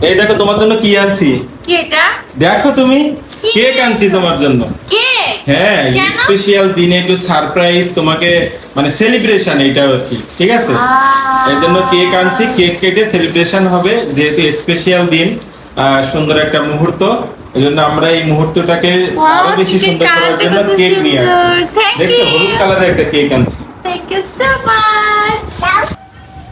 এই দেখো তোমার জন্য কি আনছি? কি এটা? দেখো তুমি কেক আনছি তোমার জন্য। কেক? হ্যাঁ? স্পেশাল দিনে একটু সারপ্রাইজ তোমাকে মানে সেলিব্রেশন এটা আর কি ঠিক আছে। এই জন্য কেক আনছি কেক কেটে সেলিব্রেশন হবে যেহেতু স্পেশাল দিন আহ, সুন্দর একটা মুহূর্ত এই জন্য আমরা এই মুহূর্তটাকে আরও বেশি সুন্দর করার জন্য কেক নিয়ে আসছি। দেখছ. হলুদ কালারের একটা কেক আনছি। থ্যাংক ইউ সো মাচ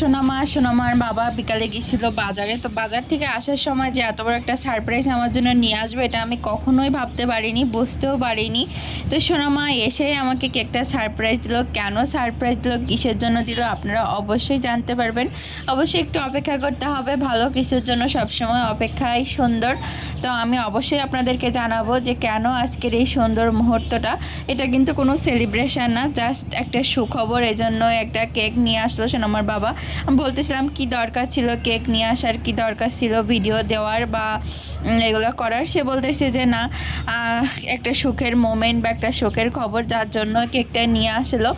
সোনামা, সোনামার বাবা বিকালে গেছিল বাজারে। তো বাজার থেকে আসার সময় যে এত বড় একটা সারপ্রাইজ আমার জন্য নিয়ে আসবে, এটা আমি কখনোই ভাবতে পারিনি, বুঝতেও পারিনি। তো সোনামা এসে আমাকে কেকটা সারপ্রাইজ দিল। কেন সারপ্রাইজ দিল? কিসের জন্য দিল? আপনারা অবশ্যই জানতে পারবেন। অবশ্যই একটু অপেক্ষা করতে হবে। ভালো কিছুর জন্য সবসময় অপেক্ষাই সুন্দর। তো আমি অবশ্যই আপনাদেরকে জানাব যে কেন আজকের এই সুন্দর মুহূর্তটা। এটা কিন্তু কোনো সেলিব্রেশন না জাস্ট একটা সুখবর। এই জন্য একটা কেক নিয়ে আসলো সোনামার বাবা। বলতেছিলাম কি দরকার ছিল কেক নিয়ে আসার, কি দরকার ছিল ভিডিও দেওয়ার বা এগুলো করার। সে বলতেছে যে না একটা সুখের মোমেন্ট বা একটা সুখের খবর যার জন্য কেকটা নিয়ে আসলো।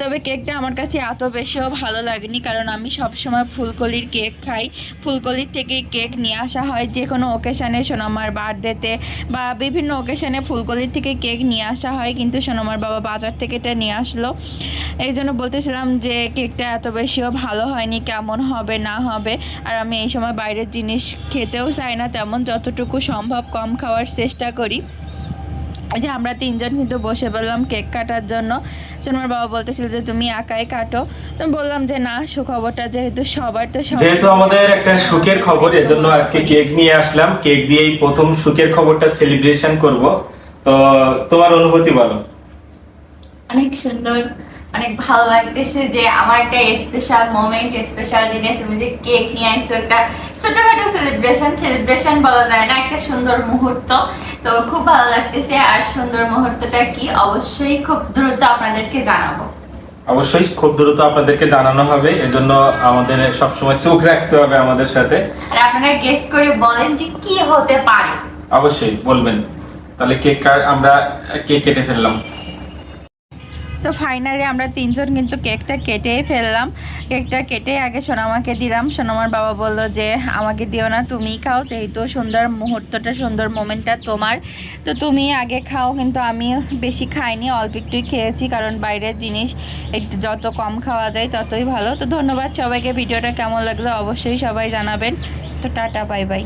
তবে কেকটা আমার কাছে এত বেশিও ভালো লাগেনি কারণ আমি সবসময় ফুলকলির কেক খাই। ফুলকলির থেকে কেক নিয়ে আসা হয়। যে কোনো ওকেশানে সোনামার বার্থডেতে বা বিভিন্ন ওকেশানে ফুলকলির থেকে কেক নিয়ে আসা হয়। কিন্তু সোনামার বাবা বাজার থেকে এটা নিয়ে আসলো। এই জন্য বলতেছিলাম যে কেকটা এত বেশিও ভালো হয়নি কেমন হবে না হবে। আর আমি এই সময় বাইরের জিনিস খেতেও চাই না তেমন যতটুকু সম্ভব কম খাওয়ার চেষ্টা করি। যে আমরা তিনজন কিন্তু বসে বললাম কেক কাটার জন্য। সোনার বাবা বলতেছিল যে তুমি একাই কাটো। তো আমি বললাম যে না সুখবরটা যেহেতু সবার তো যেহেতু আমাদের একটা সুখের খবর এজন্য আজকে কেক নিয়ে আসলাম। কেক দিয়েই প্রথম সুখের খবরটা সেলিব্রেশন করব। তো তোমার অনুভূতি বলো। অনেক সুন্দর। অনেক ভালো লাগতেছে যে আমার একটা স্পেশাল মোমেন্ট স্পেশাল দিনে তুমি যে কেক নিয়ে আসছো একটা ছোটখাটো সেলিব্রেশন সেলিব্রেশন বলা যায় না একটা সুন্দর মুহূর্ত। তো খুব ভালো লাগতেছে আর সুন্দর মুহূর্তটা কি অবশ্যই খুব দ্রুত আপনাদেরকে জানাব। অবশ্যই খুব দ্রুত আপনাদেরকে জানানো হবে এজন্য আমাদের সবসময় চোখ রাখতে হবে আমাদের সাথে। আর আপনারা গেস করে বলেন যে কি হতে পারে। অবশ্যই বলবেন। তাহলে কেক আমরা কেক কেটে ফেললাম। তো ফাইনালি আমরা তিনজন কিন্তু কেকটা কেটেই ফেললাম। কেকটা কেটে আগে সোনামাকে দিলাম। সোনামার বাবা বলল যে, আমাকে দিও না তুমি খাও। যেহেতু সুন্দর মুহূর্তটা, সুন্দর মোমেন্টটা তোমার, তো তুমি আগে খাও। কিন্তু আমি বেশি খাইনি, অল্প একটুই খেয়েছি, কারণ বাইরের জিনিস একটু যত কম খাওয়া যায় ততই ভালো। তো ধন্যবাদ সবাইকে। ভিডিওটা কেমন লাগল অবশ্যই সবাই জানাবেন। তো টাটা বাই বাই